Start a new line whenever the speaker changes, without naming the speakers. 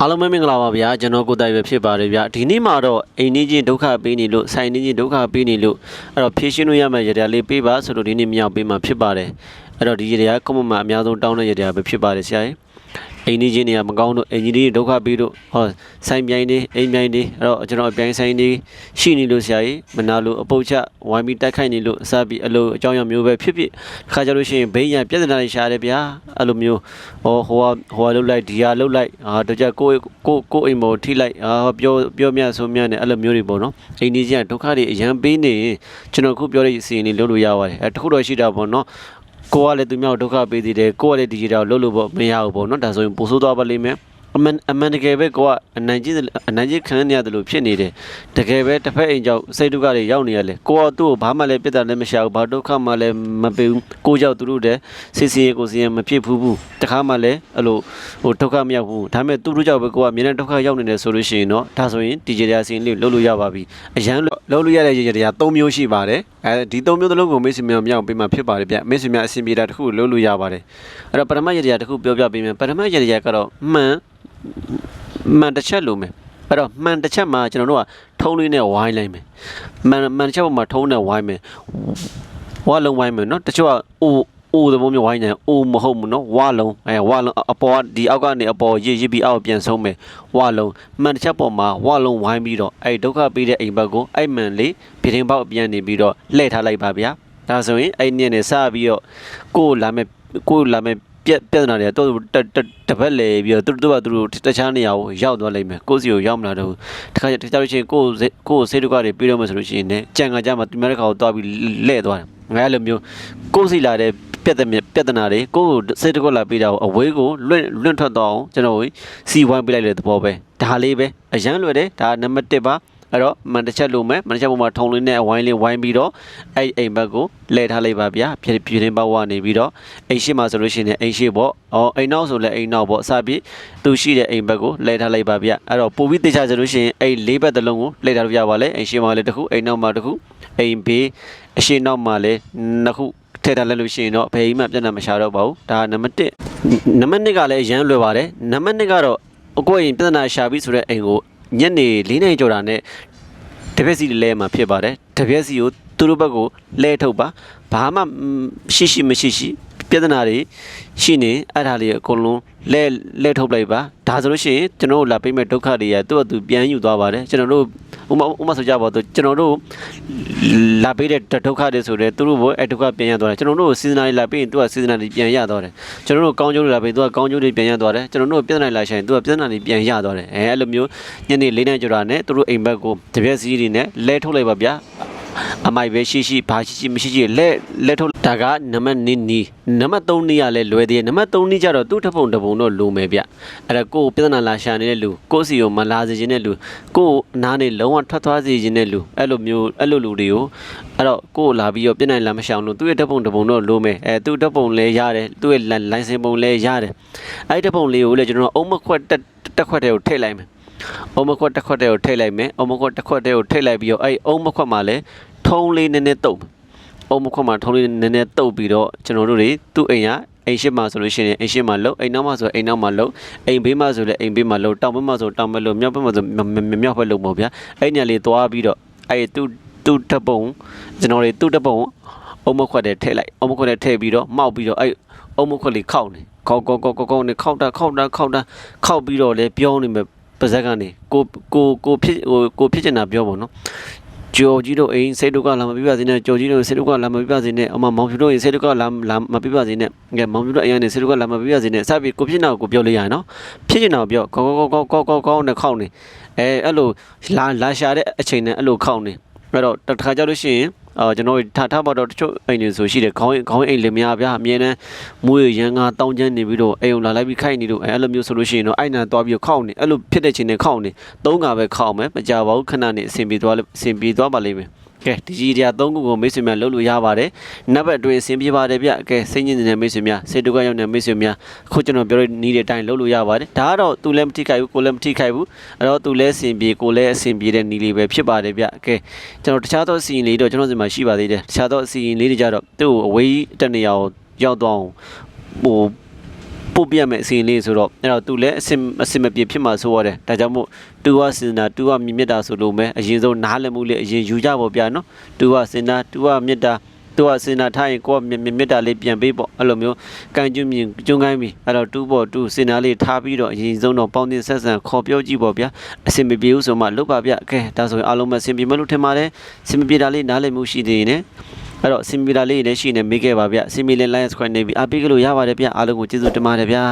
အားလုံးပဲမင်္ဂလာပါဗျာကျွန်တော်ကိုယ်တိုင်ပဲဖြစ်ပါတယ်ဗျာဒီနေ့မှာတော့အိမ်နေချင်းဒုက္ခပေးနေလို့ဆိုင်နေချင်းဒုက္ခပေးနေလို့အဲ့တော့ဖြည့်ရှင်းလို့ရမယ့်ရတရားလေးပေးပါဆိုလို့ဒီနေ့မြောက်ပေးမှာဖြစ်ပါတယ်အဲ့တော့ဒီရတရားကွန်မန့်မှာအများဆုံးတောင်းတဲ့ရတရားပဲဖြစ်ပါတယ်ဆရာကြီး အိမ်နေချင်းတွေကမကောင်းလို့အိမ်ကြီးတွေဒုက္ခပေးလို့ဟောဆိုင်ပြိုင်နေအိမ်ပြိုင်နေအဲ့တော့ကျွန်တော်အပြိုင်ဆိုင်နေရှိနေလို့ဆရာကြီးမနာလို့အပုတ်ချဝိုင်းပြီးတိုက်ခိုက်နေလို့အစပြီးအလိုအကြောင်းအရာမျိုးပဲဖြစ်ဖြစ်ခါကြလို့ရှိရင်ဘေးရန်ပြဿနာတွေရှာတယ်ဗျာအဲ့လိုမျိုးဟောဟိုဟာဟိုဟာလှုပ်လိုက်ဒီဟာလှုပ်လိုက်အာတော့ကြကိုယ့်ကိုယ့်ကိုယ့်အိမ်ပေါ်ထိလိုက်အာပြောပြောမြဆိုမြနဲ့အဲ့လိုမျိုးတွေပေါ့နော်အိမ်ကြီးကဒုက္ခတွေအရန်ပေးနေရင်ကျွန်တော်ခုပြောတဲ့အစီအစဉ်လေးလုပ်လို့ရပါတယ်အဲတခုတော့ရှိတာပေါ့နော် ကိုကလည်းသူများကိုဒုက္ခပေးသေးတယ်ကိုကလည်းဒီကြီးတာကိုလှုပ်လို့ပေါ့မရဘူးပေါ့နော်ဒါဆိုရင်ပိုဆိုးသွားပါလိမ့်မယ်အမှန်အမှန်တကယ်ပဲကိုကအနိုင်ကြီးအနိုင်ကြီးခံနေရတယ်လို့ဖြစ်နေတယ်တကယ်ပဲတစ်ဖက်အိမ်ကြောင့်စိတ်ဒုက္ခတွေရောက်နေရလေကိုကသူ့ကိုဘာမှလည်းပြစ်တာလည်းမရှာဘူးဘာဒုက္ခမှလည်းမပေးဘူးကိုကြောင့်သူတို့တဲ့စစ်စီရင်ကိုစီရင်မဖြစ်ဘူးဘူးတခါမှလည်းအဲ့လိုဟိုဒုက္ခမရောက်ဘူးဒါပေမဲ့သူတို့ကြောင့်ပဲကိုကအမြဲတမ်းဒုက္ခရောက်နေတယ်ဆိုလို့ရှိရင်တော့ဒါဆိုရင်ဒီကြရာစီရင်လေးလှုပ်လို့ရပါပြီအရန်လှုပ်လို့ရတဲ့ကြရာ၃မျိုးရှိပါတယ်အဲဒီ၃မျိုးသလုံးကိုမိတ်ဆွေများမြောက်ပေးမှဖြစ်ပါတယ်ဗျမိတ်ဆွေများအဆင်ပြေတာတစ်ခုလှုပ်လို့ရပါတယ်အဲ့တော့ပရမတ်ရတရားတစ်ခုပြောပြပေးမယ်ပရမတ်ရတရားကတော့မှန်မှန်တစ်ချက်လို့မယ်အဲ့တော့မှန်တစ်ချက်မှာကျွန်တော်တို့ကထုံးလေးနဲ့ဝိုင်းလိုက်မယ်မှန်မှန်တစ်ချက်ပေါ်မှာထုံးနဲ့ဝိုင်းမယ်ဝါလုံးဝိုင်းမယ်နော်တချို့ကအိုး အိုးသဘောမျိုးဝိုင်းနေအိုးမဟုတ်ဘူးနော်ဝါလုံးအဲဝါလုံးအပေါ်ကဒီအောက်ကနေအပေါ်ရစ်ရစ်ပြီးအောက်ပြန်ဆုံးမယ်ဝါလုံးမှန်တစ်ချက်ပေါ်မှာဝါလုံးဝိုင်းပြီးတော့အဲဒုက္ခပေးတဲ့အိမ်ဘက်ကိုအဲ့မှန်လေးပြတင်းပေါက်ပြန်နေပြီးတော့လှည့်ထားလိုက်ပါဗျာဒါဆိုရင်အဲ့ညနေစပြီးတော့ကိုယ်လာမဲ့ကိုယ်လာမဲ့ပြက်ပြက်နာတွေတော့တပတ်လေပြီးတော့သူတို့ကသူတို့တခြားနေရာကိုရောက်သွားလိမ့်မယ်ကိုယ့်စီကိုရောက်မလာတော့ဘူးတခါတခါလို့ရှိရင်ကိုယ်ကိုယ်ဆေးတုကတွေပြီးတော့မှဆိုလို့ရှိရင်လည်းကြံကကြမှာဒီမဲ့တစ်ခါကိုသွားပြီးလဲ့သွားတယ်ငါအဲ့လိုမျိုးကိုယ်စီလာတဲ့ ပြက်တဲ့ပြက်နာတွေကိုယ်စိတ်တကွလာပေးတာကိုအဝေးကိုလွင့်လွင့်ထွက်သွားအောင်ကျွန်တော်စီဝိုင်းပေးလိုက်တဲ့သဘောပဲဒါလေးပဲအရန်လွယ်တယ်ဒါနံပါတ်1ပါအဲ့တော့မန်တစ်ချက်လုံးမယ်မန်တစ်ချက်ပေါ်မှာထုံလေးနဲ့အဝိုင်းလေးဝိုင်းပြီးတော့အဲ့အိမ်ဘက်ကိုလဲထားလိုက်ပါဗျာပြပြင်းပေါက်ဝနေပြီးတော့အိမ်ရှိမှာဆိုလို့ရှိရင်အိမ်ရှိပေါ့အော်အိမ်နောက်ဆိုလည်းအိမ်နောက်ပေါ့အစပြီးသူရှိတဲ့အိမ်ဘက်ကိုလဲထားလိုက်ပါဗျာအဲ့တော့ပိုပြီးတေချာဆိုလို့ရှိရင်အဲ့လေးဘက်တစ်လုံးကိုလဲထားလို့ရပါလေအိမ်ရှိမှာလည်းတစ်ခုအိမ်နောက်မှာတစ်ခုအိမ်ဘေးအရှိနောက်မှာလည်းနှစ်ခု ထည့်ထားလိုက်လို့ရှိရင်တော့ဘယ်အိမ်မှပြဿနာမရှာတော့ပါဘူးဒါနံပါတ်1နံပါတ်2ကလည်းရမ်းလွယ်ပါတယ်နံပါတ်2ကတော့အကိုအိမ်ပြဿနာရှာပြီးဆိုတဲ့အိမ်ကိုညနေ၄နိုင်ကြော်တာနဲ့တပည့်စီလဲမှာဖြစ်ပါတယ်တပည့်စီကိုသူတို့ဘက်ကိုလဲထုတ်ပါဘာမှရှိရှိမရှိရှိပြဿနာတွေရှိနေအဲ့ဒါလေးအကုန်လုံးလဲလဲထုတ်လိုက်ပါဒါဆိုလို့ရှိရင်ကျွန်တော်တို့လာပေးမဲ့ဒုက္ခတွေကသူ့အတူပြန်ယူသွားပါတယ်ကျွန်တော်တို့ ဥမာဥမာဆိုကြပါတော့ကျွန်တော်တို့လာပေးတဲ့ဒုက္ခတွေဆိုတဲ့သူတို့ဘအဲ့ဒုက္ခပြန်ရသွားတယ်ကျွန်တော်တို့စီဇနာတွေလာပေးရင်သူကစီဇနာတွေပြန်ရသွားတယ်ကျွန်တော်တို့ကောင်းကျိုးတွေလာပေးသူကကောင်းကျိုးတွေပြန်ရသွားတယ်ကျွန်တော်တို့ပြဿနာလာရှင်သူကပြဿနာတွေပြန်ရသွားတယ်အဲအဲ့လိုမျိုးညနေ၄နိုင်ကြော်တာနဲ့သူတို့အိမ်ဘက်ကိုတပြက်စီးတွေနဲ့လဲထုတ်လိုက်ပါဗျာ အမိုက်ပဲရှိရှိဘာရှိရှိမရှိရှိလက်လက်ထုတ်ဒါကနံပါတ်2နီးနံပါတ်3နီးကလည်းလွယ်သေးတယ်နံပါတ်3နီးကျတော့သူ့ထပ်ပုံတစ်ပုံတော့လိုမယ်ဗျအဲ့ဒါကိုယ်ပြဿနာလာရှာနေတဲ့လူကိုယ့်စီကိုမလာစေခြင်းတဲ့လူကိုယ်နားနေလုံးဝထွက်သွားစေခြင်းတဲ့လူအဲ့လိုမျိုးအဲ့လိုလူတွေကိုအဲ့တော့ကိုယ်လာပြီးတော့ပြည့်နိုင်လာမရှောင်လို့သူ့ရဲ့ထပ်ပုံတစ်ပုံတော့လိုမယ်အဲသူ့ထပ်ပုံလည်းရတယ်သူ့ရဲ့လိုင်စင်ပုံလည်းရတယ်အဲ့ဒီထပ်ပုံလေးကိုလည်းကျွန်တော်အုံးမခွက်တက်တက်ခွက်တဲ့ကိုထည့်လိုက်မယ်အုံးမခွက်တစ်ခွက်တဲ့ကိုထိတ်လိုက်မယ်အုံးမခွက်တစ်ခွက်တဲ့ကိုထိတ်လိုက်ပြီးတော့အဲ့အုံးမခွက်မှာလည်း ထုံးလေးနည်းနည်းတုပ်အုံးမခွက်မှာထုံးလေးနည်းနည်းတုပ်ပြီးတော့ကျွန်တော်တို့တွေသူ့အိမ်ကအိမ်ရှိမှာဆိုလို့ရှိရင်အိမ်ရှိမှာလှုပ်အိမ်နောက်မှာဆိုအိမ်နောက်မှာလှုပ်အိမ်ဘေးမှာဆိုလည်းအိမ်ဘေးမှာလှုပ်တောင်ဘက်မှာဆိုတောင်ဘက်လှုပ်မြောက်ဘက်မှာဆိုမြောက်ဘက်လှုပ်ပေါ့ဗျာအဲ့ညလေးသွားပြီးတော့အဲ့သူ့သူ့တပုံကျွန်တော်တွေသူ့တပုံအုံးမခွက်တဲ့ထည့်လိုက်အုံးမခွက်တဲ့ထည့်ပြီးတော့မှောက်ပြီးတော့အဲ့အုံးမခွက်လေးခောက်နေခောက်ခောက်ခောက်ခောက်နေခောက်တာခောက်တာခောက်တာခောက်ပြီးတော့လေပြောနေမယ်ပါဇက်ကနေကိုကိုကိုဖြစ်ဟိုကိုဖြစ်ချင်တာပြောပါတော့ ကြော်ကြီးတို့အိမ်စိတ်ဒုက္ခလာမပြပြစေနဲ့ကြော်ကြီးတို့စိတ်ဒုက္ခလာမပြပြစေနဲ့အမမောင်ဖြူတို့စိတ်ဒုက္ခလာလာမပြပြစေနဲ့ငယ်မောင်ဖြူတို့အရင်နေစိတ်ဒုက္ခလာမပြပြစေနဲ့စပြီးကိုဖြစ်နေတာကိုပြောလို့ရရင်နော်ဖြစ်ချင်တာကိုပြောကောကောကောကောကောကောနဲ့ခောက်နေအဲအဲ့လိုလာလာရှာတဲ့အချိန်နဲ့အဲ့လိုခောက်နေအဲ့တော့တစ်ခါကြောက်လို့ရှိရင် အော်ကျွန်တော်ထားထားပါတော့တချို့အိမ်တွေဆိုရှိတယ်ခေါင်းခေါင်းအိမ်လင်မယားဗျာအမြဲတမ်းမွေးရန်ငါတောင်းချမ်းနေပြီးတော့အိမ်ုံလာလိုက်ပြီးခိုက်နေလို့အဲအဲ့လိုမျိုးဆိုလို့ရှိရင်တော့အိုင်နာသွားပြီးခောက်နေအဲ့လိုဖြစ်တဲ့ချိန်နဲ့ခောက်နေသုံးကပဲခောက်မယ်မကြပါဘူးခဏနေအဆင်ပြေသွားအဆင်ပြေသွားပါလိမ့်မယ် ကဲဒီကြီးတရား၃ခုကိုမိတ်ဆွေများလုပ်လို့ရပါတယ်။နံပါတ်အတွင်းအဆင်ပြေပါတယ်ဗျ။ကဲစိတ်ညစ်နေတဲ့မိတ်ဆွေများစေတုကရောက်နေတဲ့မိတ်ဆွေများအခုကျွန်တော်ပြောတဲ့နီးတဲ့အတိုင်းလုပ်လို့ရပါတယ်။ဒါကတော့သူလည်းမထိခိုက်ဘူးကိုလည်းမထိခိုက်ဘူး။အဲ့တော့သူလည်းအဆင်ပြေကိုလည်းအဆင်ပြေတဲ့နီးလေးပဲဖြစ်ပါတယ်ဗျ။ကဲကျွန်တော်တခြားသောအစီအရင်လေးတော့ကျွန်တော်စီမှာရှိပါသေးတယ်။တခြားသောအစီအရင်လေးတွေကြတော့သူ့ကိုအဝေးတက်နေရအောင်ရောက်သွားအောင်ဟို ပပို့ပြမယ်အစီအစဉ်လေးဆိုတော့အဲ့တော့သူလည်းအစင်အစင်မပြေဖြစ်မှာဆိုရတယ်ဒါကြောင့်မို့တူကစင်နာတူကမြင့်မြတ်တာဆိုလို့မယ်အရင်ဆုံးနားလည်မှုလေးအရင်ယူကြပါဗျာနော်တူကစင်နာတူကမြတ်တာတူကစင်နာထားရင်ကိုကမြင့်မြတ်တာလေးပြန်ပေးပေါ့အဲ့လိုမျိုးကန်ကျွန်းမြင်ကျွန်းကိုင်းပြီအဲ့တော့တူပေါ့တူစင်နာလေးထားပြီးတော့အရင်ဆုံးတော့ပေါင်းတင်ဆက်ဆံခေါ်ပြောကြည့်ပေါ့ဗျာအစင်မပြေဘူးဆိုမှလုတ်ပါဗျကဲဒါဆိုရင်အားလုံးမအစင်ပြေမလို့ထင်ပါတယ်စင်မပြေတာလေးနားလည်မှုရှိသေးရင်လည်း အဲ့တော့စင်မီလာလေးလည်းရှိနေမိခဲ့ပါဗျစင်မီလန် Lions Square နေပြီအပိကလို့ရပါတယ်ဗျအားလုံးကိုကျေးဇူးတင်ပါတယ်ဗျာ